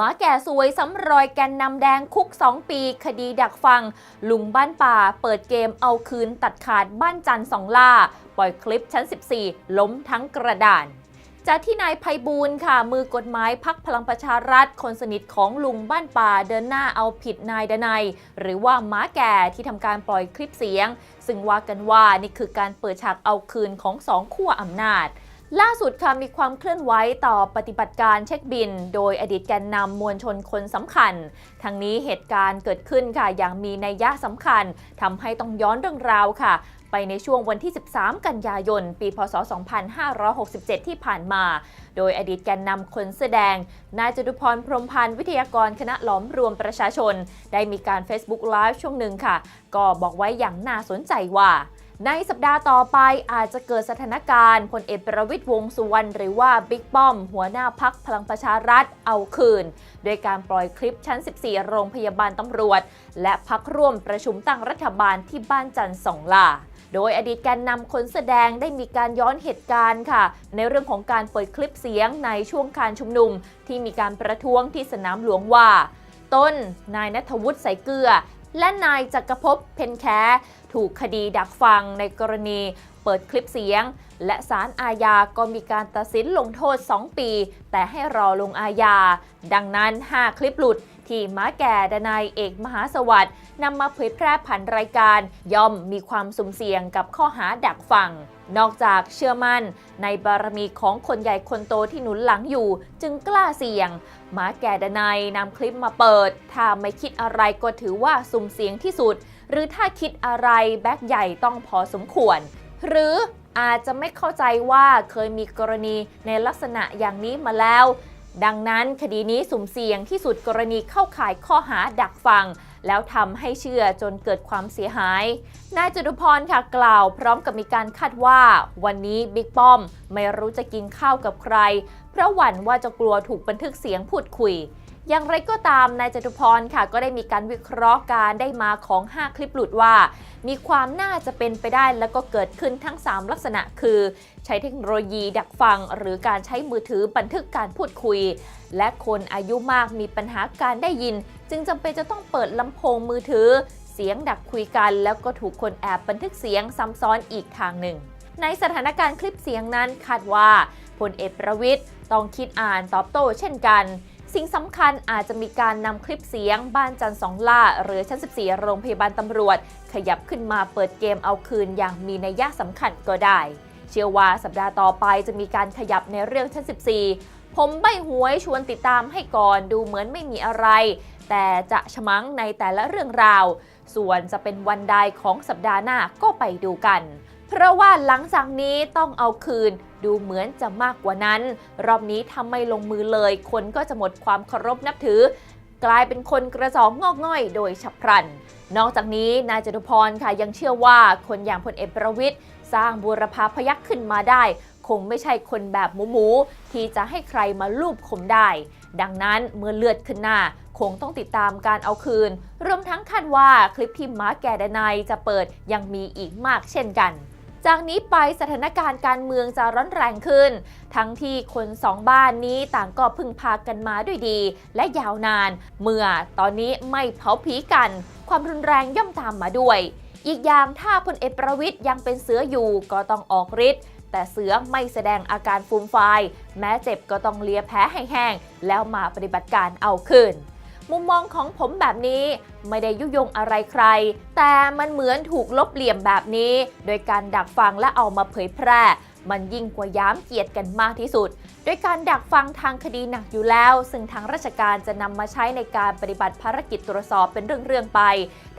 หมาแก่สวยซ้ำรอยแกนนำแดงคุก 2 ปี คดีดักฟัง ลุงบ้านป่า เปิดเกมเอาคืนตัดขาดบ้านจันทร์สองล่า ปล่อยคลิปชั้น 14 ล้มทั้งกระดานจากที่นายไพบูลค่ะ มือกฎหมายพักพลังประชารัฐ คนสนิทของลุงบ้านป่าเดินหน้าเอาผิดนายดนัยหรือว่าหม้าแก่ที่ทำการปล่อยคลิปเสียง ซึ่งว่ากันว่านี่คือการเปิดฉากเอาคืนของสองขั้วอำนาจ ล่าสุดค่ะมีความเคลื่อนไหวต่อปฏิบัติการเช็คบิน โดยอดีตแกนนำมวลชนคนสำคัญ ทั้งนี้เหตุการณ์เกิดขึ้นค่ะอย่างมีนัยยะสำคัญทำให้ต้องย้อนเรื่องราวค่ะ ไปในช่วงวันที่ 13 กันยายน ปีพศ 2567 ที่ผ่านมา โดยอดีตแกนนำคนแสดง นายจตุพรพรมพันธ์วิทยากรคณะหลอมรวมประชาชน ได้มีการ Facebook Live ช่วงหนึ่งค่ะ ก็บอกไว้อย่างน่าสนใจว่า ในสัปดาห์ต่อไปอาจจะเกิดสถานการณ์พลเอกประวิตยวงสุวรรณหรือว่าบิ๊กป้อม หัวหน้าพักพลังประชารัฐเอาคืน โดยการปล่อยคลิปชั้น 14 โรงพยาบาลตำรวจ และพักร่วมประชุมตั้งรัฐบาลที่บ้านจันทร์สองล่าโดยอดีตแกนนำคนแสดงได้มีการย้อนเหตุการณ์ค่ะ ในเรื่องของการเปิดคลิปเสียงในช่วงการชุมนุม ที่มีการประท้วงที่สนามหลวงว่า ต้นนายนัทวุฒิใสเกลือ และนายจักรภพเพนแคถูกคดีดักฟังในกรณีเปิดคลิปเสียง และศาลอาญาก็มีการตัดสินลงโทษ 2 ปี แต่ให้รอลงอาญา ดังนั้น 5 คลิปหลุดที่ม้าแก่ดนายเอกมหาสวัสด์นำมาเผยแพร่ผ่านรายการ ย่อมมีความสุ่มเสี่ยงกับข้อหาดักฟัง นอกจากเชื่อมั่นในบารมีของคนใหญ่คนโตที่หนุนหลังอยู่ จึงกล้าเสี่ยง มาแก่ดนายนำคลิปมาเปิด ถ้าไม่คิดอะไรก็ถือว่าสุ่มเสียงที่สุด หรือถ้าคิดอะไรแบ็คใหญ่ต้องพอสมควร หรืออาจจะไม่เข้าใจว่าเคยมีกรณีในลักษณะอย่างนี้มาแล้ว ดังนั้นคดีนี้สุ่มเสี่ยงที่สุดกรณีเข้าข่ายข้อหาดักฟัง แล้วทำให้เชื่อจนเกิดความเสียหาย นายจตุพรค่ะกล่าวพร้อมกับมีการคาดว่า วันนี้บิ๊กป้อมไม่รู้จะกินข้าวกับใคร เพราะหวั่นว่าจะกลัวถูกบันทึกเสียงพูดคุยอย่างไรก็ตามนายจตุพรค่ะก็ได้มีการวิเคราะห์การได้มาของ 5 คลิปหลุดว่า มีความน่าจะเป็นไปได้แล้วก็เกิดขึ้นทั้ง 3 ลักษณะคือ ใช้เทคโนโลยีดักฟัง หรือการใช้มือถือบันทึกการพูดคุย และคนอายุมากมีปัญหาการได้ยิน จึงจำเป็นจะต้องเปิดลำโพงมือถือ เสียงดักคุยกัน แล้วก็ถูกคนแอบบันทึกเสียงซ้ำซ้อนอีกทางหนึ่ง ในสถานการณ์คลิปเสียงนั้นคาดว่าพลเอกประวิทย์ต้องคิดอ่านตอบโต้เช่นกัน สิ่งสำคัญอาจจะมีการนำคลิปเสียงบ้านจันสองล่า หรือชั้น 14 โรงพยาบาลตำรวจ ขยับขึ้นมาเปิดเกมเอาคืนอย่างมีนัยยะสำคัญก็ได้ เชื่อว่าสัปดาห์ต่อไปจะมีการขยับในเรื่องชั้น 14 ผมใบหวยชวนติดตามให้ก่อนดูเหมือนไม่มีอะไร แต่จะชมังในแต่ละเรื่องราว ส่วนจะเป็นวันใดของสัปดาห์หน้าก็ไปดูกัน เพราะว่าหลังจากนี้ต้องเอาคืนดูเหมือนจะมากกว่านั้น รอบนี้ถ้าไม่ลงมือเลย คนก็จะหมดความเคารพนับถือ กลายเป็นคนกระจอกงอกง่อยโดยฉับพลัน นอกจากนี้นายจตุพรค่ะยังเชื่อว่าคนอย่างพลเอกประวิทย์สร้างบูรพาพยักขึ้นมาได้ คงไม่ใช่คนแบบหมูหมูที่จะให้ใครมาลูบคมได้ ดังนั้นเมื่อเลือดขึ้นหน้า คงต้องติดตามการเอาคืน รวมทั้งคาดว่าคลิปที่ม้าแก่ดนายจะเปิดยังมีอีกมากเช่นกันจากนี้ไปสถานการณ์การเมืองจะร้อนแรงขึ้น ทั้งที่คนสองบ้านนี้ต่างก็พึ่งพากันมาด้วยดี และยาวนาน เมื่อตอนนี้ไม่เผาผีกัน ความรุนแรงย่อมตามมาด้วย อีกอย่างถ้าพลเอกประวิทย์ยังเป็นเสืออยู่ก็ต้องออกฤทธิ์แต่เสือไม่แสดงอาการฟูมฟายแม้เจ็บก็ต้องเลียแผลให้แห้งแล้วมาปฏิบัติการเอาคืน มุมมองของผมแบบนี้ไม่ได้ยุยงอะไรใคร แต่มันเหมือนถูกลบเหลี่ยมแบบนี้ โดยการดักฟังและเอามาเผยแพร่ มันยิ่งกว่าย้ำเกียดกันมากที่สุด โดยการดักฟังทางคดีหนักอยู่แล้ว ซึ่งทางราชการจะนำมาใช้ในการปฏิบัติภารกิจตรวจสอบเป็นเรื่องๆไป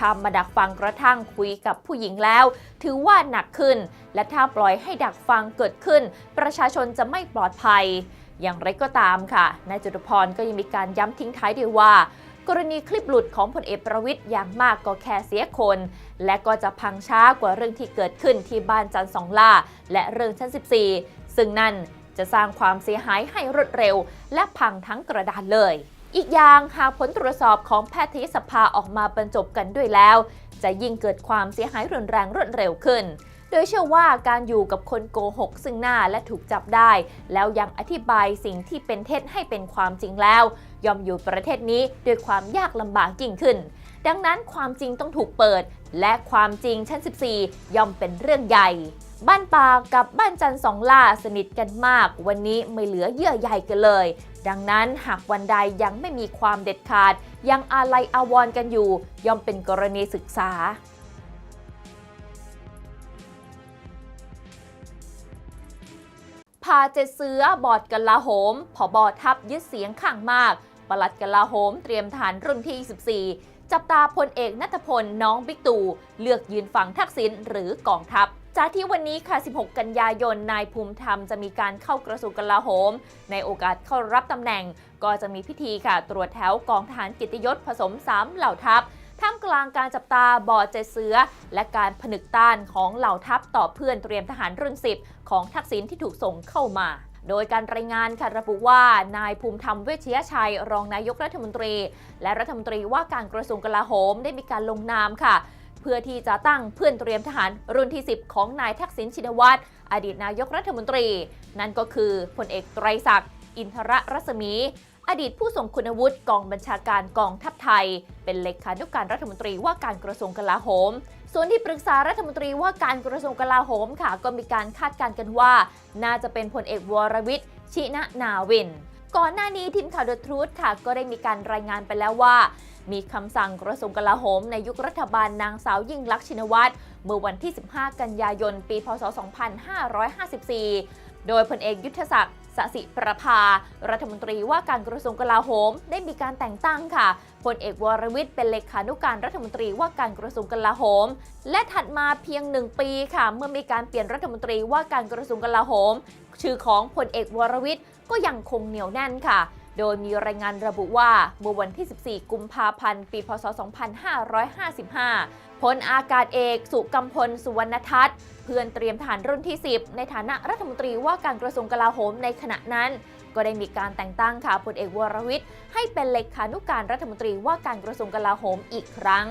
ทำมาดักฟังกระทั่งคุยกับผู้หญิงแล้ว ถือว่าหนักขึ้น และถ้าปล่อยให้ดักฟังเกิดขึ้น ประชาชนจะไม่ปลอดภัย อย่างไรก็ตามค่ะนายจตุพรก็ยังมีการย้ำทิ้งท้ายด้วยว่า กรณีคลิปหลุดของพลเอกประวิทย์อย่างมากก็แค่เสียคน และก็จะพังช้ากว่าเรื่องที่เกิดขึ้นที่บ้านจันทร์สองล่า และเรื่องชั้น 14 ซึ่งนั่นจะสร้างความเสียหายให้รวดเร็ว และพังทั้งกระดานเลย อีกอย่างหากผลตรวจสอบของแพทยสภาออกมาบรรจบกันด้วยแล้ว จะยิ่งเกิดความเสียหายรุนแรงรวดเร็วขึ้น ดดยเชื่อว่าการอยู่กับคนโกหกซึ่งหน้าและถูกจับได้ แล้วยังอธิบายสิ่งที่เป็นเท็จให้เป็นความจริงแล้ว ยอมอยู่ประเทศนี้ด้วยความยากลำบากยิ่งขึ้น ดังนั้นความจริงต้องถูกเปิด และความจริงชั้น 14 ย่อมเป็นเรื่องใหญ่บ้านปากับบ้านจันสองล่าสนิทกันมาก วันนี้ไม่เหลือเยื่อใยกันเลย ดังนั้นหากวันใดยังไม่มีความเด็ดขาด ยังอาลัยอาวรณ์กันอยู่ ย่อมเป็นกรณีศึกษา พาเจดเสือบอดกลาโหมผอบอทัพยึดเสียงข้างมาก ปลัดกลาโหมเตรียมฐานรุ่นที่24จับตาพลเอกนัทพลน้องบิ๊กตู่เลือกยืนฝั่งทักษิณหรือกองทัพจากที่วันนี้ค่ะ 16 กันยายน นายภูมิธรรมจะมีการเข้ากระทรวงกลาโหม ในโอกาสเข้ารับตำแหน่ง ก็จะมีพิธีค่ะ ตรวจแถวกองทหารกิตยศผสมสามเหล่าทัพ ท่ามกลางการจับตาบอดเจเสือ และการผนึกต้านของเหล่าทัพต่อเพื่อนเตรียมทหารรุ่น 10 ของทักษิณที่ถูกส่งเข้ามาโดยการรายงานค่ะระบุว่านายภูมิธรรมเวชยชัย รองนายกรัฐมนตรี และรัฐมนตรีว่าการกระทรวงกลาโหมได้มีการลงนามค่ะ เพื่อที่จะตั้งเพื่อนเตรียมทหารรุ่นที่ 10 ของนายทักษิณชินวัตรอดีตนายกรัฐมนตรี นั่นก็คือพลเอกไตรศักดิ์ อินทรรัศมี อดีตผู้ทรงคุณวุฒิกองบัญชาการกองทัพไทย เป็นเลขานุการรัฐมนตรีว่าการกระทรวงกลาโหม ส่วนที่ปรึกษารัฐมนตรีว่าการกระทรวงกลาโหมค่ะ ก็มีการคาดการณ์กันว่า น่าจะเป็นพลเอกวรวิทย์ชินะนาวิน ก่อนหน้านี้ทีมข่าวเดอะทรูธค่ะ ก็ได้มีการรายงานไปแล้วว่ามีคำสั่งกระทรวงกลาโหม ในยุครัฐบาลนางสาวยิ่งลักษณ์ชินวัตรเมื่อวันที่ 15 กันยายน ปี พศ 2554 โดยพลเอกยุทธศักดิ์ สสิประภา รัฐมนตรีว่าการกระทรวงกลาโหม ได้มีการแต่งตั้งค่ะพลเอกวรวิทย์เป็นเลขานุการรัฐมนตรีว่าการกระทรวงกลาโหม และถัดมาเพียงหนึ่งปีค่ะ เมื่อมีการเปลี่ยนรัฐมนตรีว่าการกระทรวงกลาโหม ชื่อของพลเอกวรวิทย์ก็ยังคงเหนียวแน่นค่ะโดยมีรายงานระบุว่าเมื่อวันที่ 14 กุมภาพันธ์ ปี พศ 2555 พลอากาศเอก สุกัมพล สุวรรณทัศน์ เพื่อนเตรียมฐานรุ่นที่ 10 ในฐานะรัฐมนตรีว่าการกระทรวงกลาโหมในขณะนั้น ก็ได้มีการแต่งตั้งค่ะพลเอกวรวิทย์ให้เป็นเลขานุการรัฐมนตรีว่าการกระทรวงกลาโหมอีกครั้ง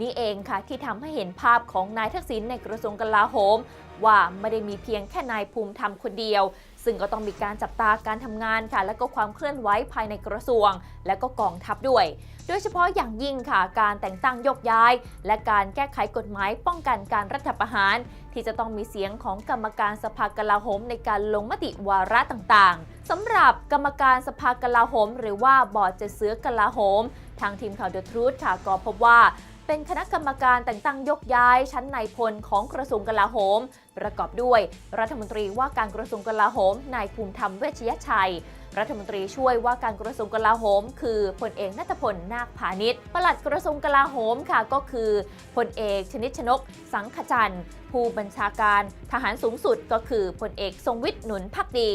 นี่เองค่ะที่ทำให้เห็นภาพของนายทักษิณในกระทรวงกลาโหม ว่าไม่ได้มีเพียงแค่นายภูมิธรรมคนเดียว ซึ่งก็ต้องมีการจับตาการทำงานค่ะ และก็ความเคลื่อนไหวภายในกระทรวง และก็กองทัพด้วย โดยเฉพาะอย่างยิ่งค่ะ การแต่งตั้งยกย้าย และการแก้ไขกฎหมายป้องกันการรัฐประหาร ที่จะต้องมีเสียงของกรรมการสภากลาโหมในการลงมติวาระต่างๆสำหรับกรรมการสภากลาโหม หรือว่าบอร์ดเจเสือกลาโหม ทางทีมข่าวเดอะทรูธค่ะก็พบว่า เป็นคณะกรรมการแต่งตั้งยกย้ายชั้นนายพลของกระทรวงกลาโหม ประกอบด้วยรัฐมนตรีว่าการกระทรวงกลาโหมนายภูมิธรรมเวชยชัย รัฐมนตรีช่วยว่าการกระทรวงกลาโหม คือพลเอกนัทพลนาคพาณิชย์ปลัดกระทรวงกลาโหมค่ะก็คือพลเอกชนิดชนก สังขจันทร์ผู้บัญชาการทหารสูงสุดก็คือพลเอกทรงวิทย์หนุนพักดี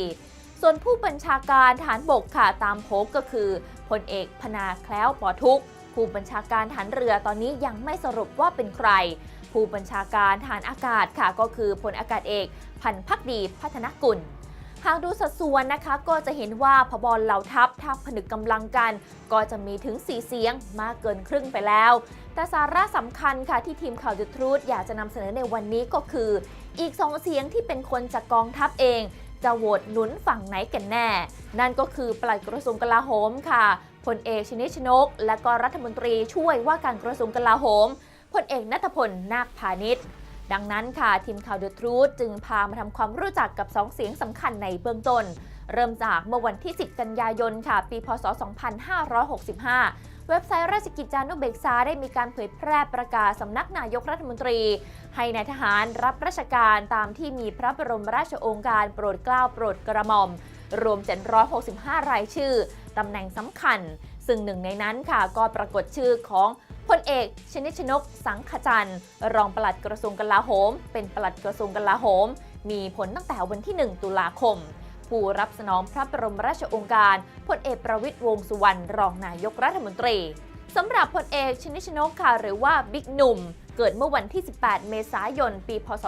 ส่วนผู้บัญชาการฐานบกค่ะตามโพกก็คือพลเอกพนาแคล้วปอทุก ผู้บัญชาการฐานเรือตอนนี้ยังไม่สรุปว่าเป็นใคร ผู้บัญชาการฐานอากาศค่ะก็คือพลอากาศเอก พันพักดีพัฒนกุลหากดูสัดส่วนนะคะก็จะเห็นว่าพบเหล่าทัพทัพผนึกกำลังกัน ก็จะมีถึง 4 เสียงมากเกินครึ่งไปแล้ว แต่สาระสำคัญค่ะที่ทีมข่าวจุดทรูดอยากจะนำเสนอในวันนี้ก็คือ อีก 2 เสียงที่เป็นคนจากกองทัพเอง จะโหวตหนุนฝั่งไหนกันแน่ นั่นก็คือปลัดกระทรวงกลาโหมค่ะ พลเอกชินิชนก และก็รัฐมนตรีช่วยว่าการกระทรวงกลาโหมพลเอกนัทพลนาคพาณิชย์ดังนั้นค่ะ ทีมข่าวเดอะทรูธจึงพามาทำความรู้จักกับ 2 เสียงสำคัญในเบื้องต้น เริ่มจากเมื่อวันที่ 10 กันยายนค่ะ ปีพศ 2565 เว็บไซต์ราชกิจจานุเบกษาได้มีการเผยแพร่ประกาศสำนักนายกรัฐมนตรี ให้นายทหารรับราชการตามที่มีพระบรมราชโองการโปรดเกล้าโปรดกระหม่อม รวม 765 รายชื่อตำแหน่งสำคัญ ซึ่งหนึ่งในนั้นค่ะก็ปรากฏชื่อของพลเอกชนิชนกสังขจันทร์รองปลัดกระทรวงกลาโหม เป็นปลัดกระทรวงกลาโหม มีผลตั้งแต่วันที่ 1 ตุลาคม ผู้รับสนองพระบรมราชโองการพลเอกประวิตรวงสุวรรณรองนายกรัฐมนตรี สำหรับพลเอกชนิชนกค่ะ หรือว่าบิ๊กหนุ่ม เกิดเมื่อวันที่ 18 เมษายน ปี พศ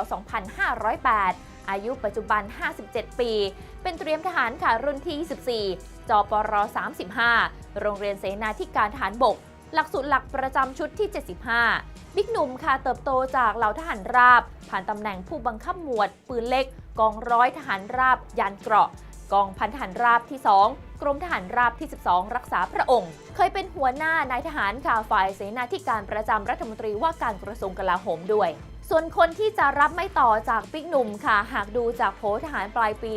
2508 อายุปัจจุบัน 57 ปี เป็นเตรียมทหารค่ะรุ่นที่ 24 จปร 35 โรงเรียนเสนาธิการทหารบก หลักสูตรหลักประจำชุดที่ 75 บิ๊กหนุ่มค่ะเติบโตจากเหล่าทหารราบ ผ่านตำแหน่งผู้บังคับหมวด ปืนเล็ก กองร้อยทหารราบยานเกราะ กองพันทหารราบที่ 2 กรมทหารราบที่ 12 รักษาพระองค์ เคยเป็นหัวหน้านายทหารข่าวฝ่ายเสนาธิการประจำรัฐมนตรีว่าการกระทรวงกลาโหมด้วยส่วนคนที่จะรับไม่ต่อจากบิ๊กหนุ่มค่ะ หากดูจากโผทหารปลายปี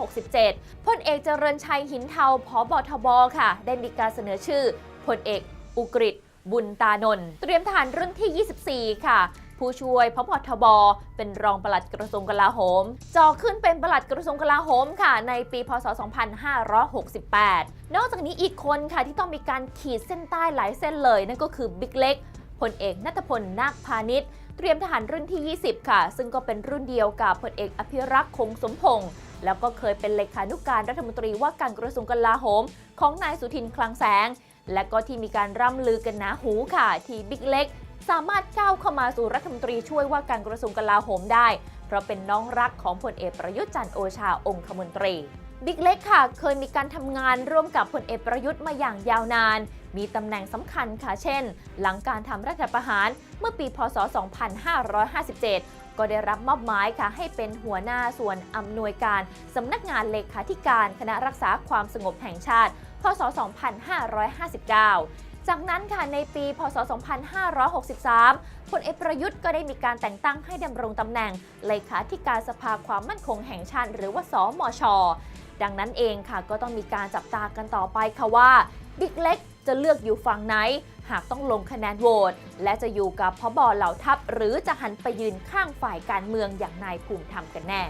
2567 พลเอกเจริญชัยหินเทาพบทบค่ะ ได้มีการเสนอชื่อพลเอกอุกฤษบุญตานนท์เตรียมทหารรุ่นที่ 24 ค่ะ ผู้ช่วยพบทบ เป็นรองปลัดกระทรวงกลาโหมจอขึ้นเป็นปลัดกระทรวงกลาโหมค่ะ ในปี พศ 2568 นอกจากนี้อีกคนค่ะที่ต้องมีการขีดเส้นใต้หลายเส้นเลย นั่นก็คือบิ๊กเล็กพลเอกนัทพลนาคพาณิชย์เตรียมทหารรุ่นที่ 20 ค่ะ ซึ่งก็เป็นรุ่นเดียวกับพลเอกอภิรักษ์คงสมพงษ์แล้วก็เคยเป็นเลขานุการรัฐมนตรีว่าการกระทรวงกลาโหม ของนายสุทินคลังแสง และก็ที่มีการร่ำลือกันหนาหูค่ะ ที่บิ๊กเล็ก สามารถก้าวเข้ามาสู่รัฐมนตรีช่วยว่าการกระทรวงกลาโหมได้ เพราะเป็นน้องรักของพลเอกประยุทธ์จันทร์โอชาองคมนตรีบิ๊กเล็กค่ะ เคยมีการทำงานร่วมกับพลเอกประยุทธ์มาอย่างยาวนาน มีตำแหน่งสำคัญค่ะ เช่น หลังการทำรัฐประหารเมื่อปี พศ 2557 ก็ได้รับมอบหมายค่ะ ให้เป็นหัวหน้าส่วนอำนวยการสำนักงานเลขาธิการคณะรักษาความสงบแห่งชาติ พศ 2559 จากนั้นค่ะในปีพศ 2563 พลเอกประยุทธ์ก็ได้มีการแต่งตั้งให้ดำรงตำแหน่ง เลขาธิการสภาความมั่นคงแห่งชาติหรือว่าสมช ดังนั้นเองค่ะก็ต้องมีการจับตากันต่อไปค่ะว่า บิ๊กเล็กจะเลือกอยู่ฝั่งไหน หากต้องลงคะแนนโหวตและจะอยู่กับพบเหล่าทัพ หรือจะหันไปยืนข้างฝ่ายการเมืองอย่างนายภูมิธรรมกันแน่